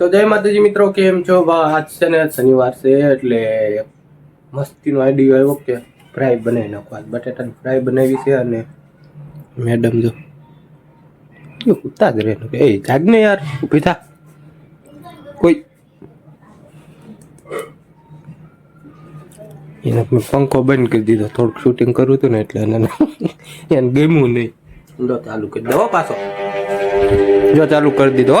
તો જય માતાજી મિત્રો, કેમ છો? આજ છે ને શનિવાર છે એટલે મસ્તીનો આઈડિયો આવ્યો કે ફ્રાય બનાવી નાખો. આજ બટેટાની ફ્રાય બનાવી છે અને મેડમ જો જો ઉતા જ રહે એ જાગ ને યાર ઊભી થા. કોઈ એને મેં પંખો બંધ કરી દીધો. થોડુંક શૂટિંગ કરવું હતું ને એટલે એને એને ગમ્યું નહીં. લો, ચાલુ કરી દો પાછો. જો, ચાલુ કરી દીધો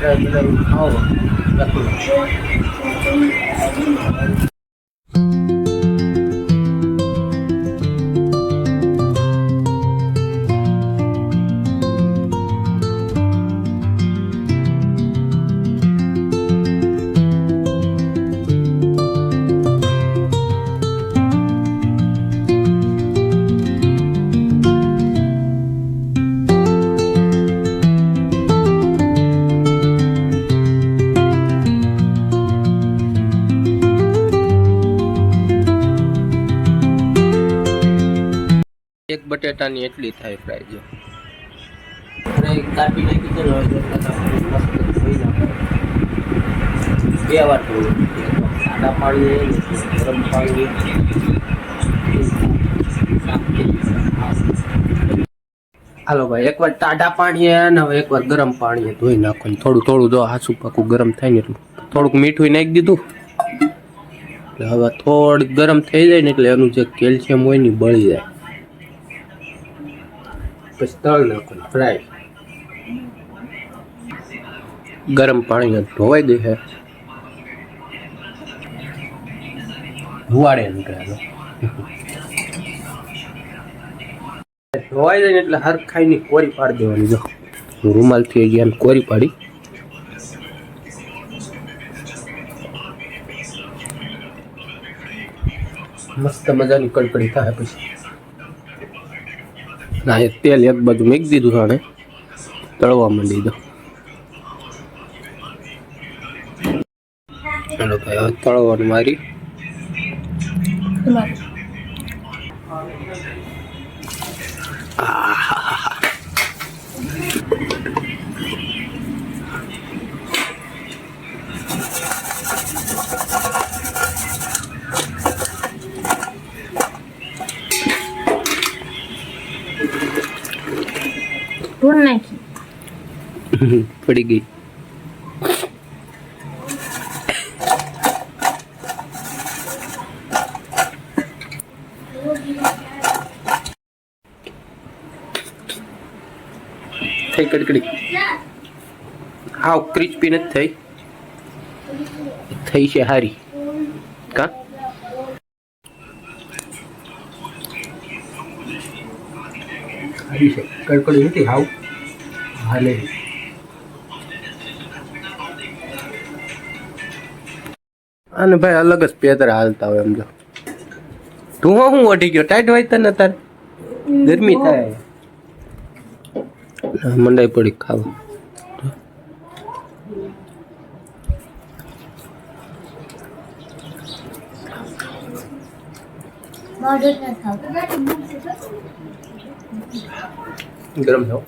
ફ્રાય એક બટેટાની એટલી થાય ફ્રાય જો. ફ્રાય કાપી નાખી વાર ગરમ પાણી હાલો ભાઈ, એકવાર ટાઢા પાણીએ અને હવે એકવાર ગરમ પાણીએ ધોઈ નાખો. થોડું થોડું જો હાસું પાકું ગરમ થાય ને એટલું. થોડુંક મીઠું નાખી દીધું. એટલે હવે થોડીક ગરમ થઈ જાય ને એટલે એનું જે કેલ્શિયમ હોય ને બળી જાય. પછી તળ નાખો ફ્રાય ગરમ પાણી ધોવાઈ દે છે. ધુવાડે નીકળેલો ધોવાઈ જાય એટલે હર ખાઈની કોરી પાડી દેવાની. જો રૂમાલથી ગયા કોરી પાડી. મસ્ત મજાની કડકડી થાય પછી. ના એ તેલ એક બાજુ મૂકી દીધું છે તળવા માંડી દો. ચાલો ભાઈ હવે તળવાનું મારી. ધૂળ નાખી. પડી ગઈ. થઈ કડકડી હાવ ક્રિસ્પી નથી થઈ. થઈ છે હારી. કા? હારી છે. કડકડી નથી હાવ. હાલે. અને ભાઈ અલગ જ પેતર હાલતા હોય એમ જો. તું હું વઢી ગયો? ટાઈટ હોય તને તાર? ગરમી થાય. મંડાઈ પડી ખાવું. ગરમ થાવ.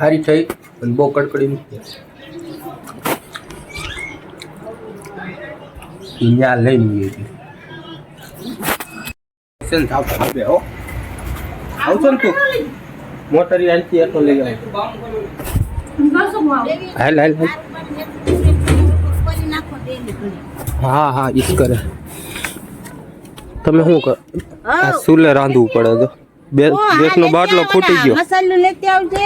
હારી થઈ અને બહુ કડકડી નથી ત્યાં લઈ થાવ હો. આવશો ને તું? મોટર આનથી આટલો લઈ આવે. હાલ હાલ હાલ. હા હા ઈસ કરે. તમે શું કરો આ સુલે રાંધવું પડે તો. બે ગેસનો બાટલો ફૂટી ગયો. મસાલો લેતી આવજે.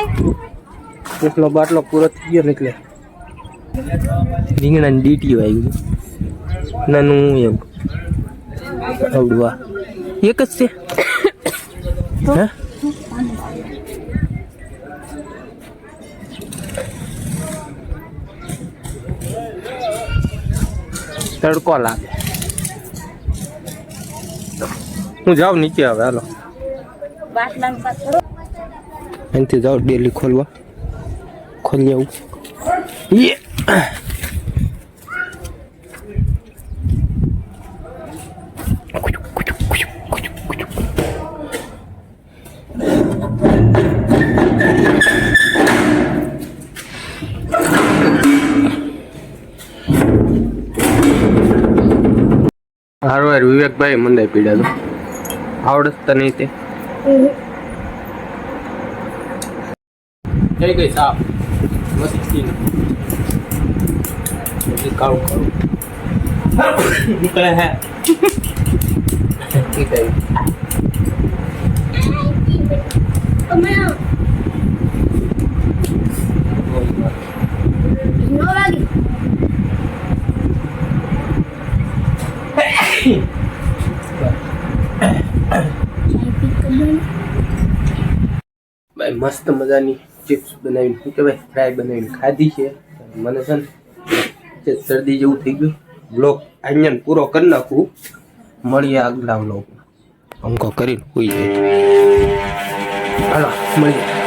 એટલો બાટલો પૂરો થઈ ગયો એટલે રીંગણાની ડીટી વાગી નાનું એમ. આવડવા. એક જ છે? હા? તડકો લાગે. હું જાઉં નીચે હવે હાલો. અહીંથી જાઉં ડેલી ખોલવા. ખોલી આવું યે. હારો યાર વિવેકભાઈ મંદાઈ પીડા તો. આવડત તો નહીં તે. થઈ ગઈ સાફ મસ્તી કાળું કાળું. નીકળે હે. નો લાગી ભાઈ મસ્ત મજાની ચિપ્સ બનાવીને, શું કહેવાય ફ્રાય બનાવીને ખાધી છે. મને છે ને શરદી જેવું થઈ ગયું. બ્લોક અહીંયા પૂરો કરી નાખું. મળીએ આગલા બ્લોક અંકો કરીને હોઈ જાય. હાલો, મળીએ.